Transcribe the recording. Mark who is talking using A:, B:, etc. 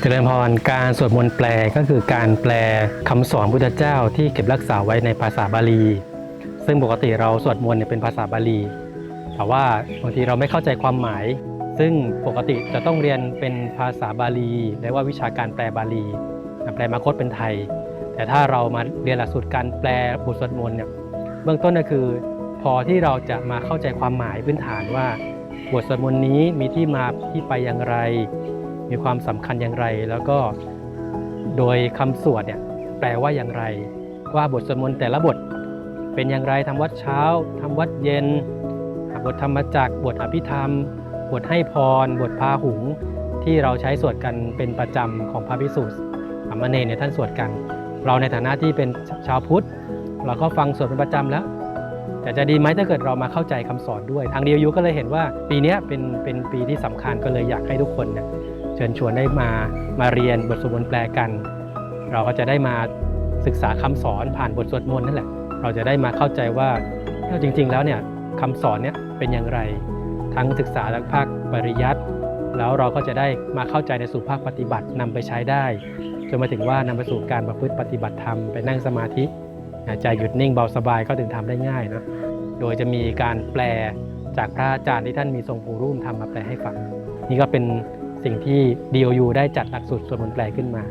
A: เจริญพรการสวดมนต์แปลก็คือการแปลคำสอนพุทธเจ้าที่เก็บรักษาไว้ในภาษาบาลี ซึ่งปกติเราสวดมนต์เนี่ยเป็นภาษาบาลี แต่ว่าบางทีเราไม่เข้าใจความหมาย ซึ่งปกติจะต้องเรียนเป็นภาษาบาลีเรียกว่าวิชาการแปลบาลี แปลมาคตเป็นไทย แต่ถ้าเรามาเรียนหลักสูตรการแปลบทสวดมนต์เนี่ยเบื้องต้นก็คือ พอที่เราจะมาเข้าใจความหมายพื้นฐานว่าบทสวดมนต์นี้มีที่มาที่ไปอย่างไร มีความสำคัญอย่างไร แล้วก็โดยคำสวดเนี่ยแปลว่าอย่างไร ว่าบทสวดมนต์แต่ละบทเป็นอย่างไรทำวัดเช้าทำวัดเย็นบทธรรมจักบทอภิธรรม บทให้พร บทพาหุง ที่เราใช้สวดกันเป็นประจำของพระพิสุสามเณรเนี่ยท่านสวดกัน เราในฐานะที่เป็นชาวพุทธ เราก็ฟังสวดเป็นประจำแล้ว แต่จะดีไหมถ้าเกิดเรามาเข้าใจคำสอนด้วย ทางดียูก็เลยเห็นว่าปีนี้เป็นเป็นปีที่สำคัญก็เลยอยากให้ทุกคนเนี่ย เชิญชวนได้มามาเรียนบทสวดมนต์แปลกัน เราก็จะได้มาศึกษาคำสอนผ่านบทสวดมนต์นั่นแหละ เราจะได้มาเข้าใจว่าเอ้าจริง ๆ แล้วเนี่ยคำสอนเนี่ยเป็นอย่างไร ทั้งศึกษาและภาคปริยัติแล้วเราก็จะได้มาเข้าใจในสู่ภาคปฏิบัตินำไปใช้ได้จนมาถึงว่านำไปสู่การประพฤติปฏิบัติธรรมไปนั่งสมาธิใจหยุดนิ่งเบาสบายก็ถึงทำได้ง่ายนะโดยจะมีการแปลจากพระอาจารย์ที่ท่านมีทรงภูรุ่มทำมาแปลให้ฟัง นี่ก็เป็น สิ่งที่ DOU ได้จัดหลักสูตรสวดมนต์แปลขึ้นมา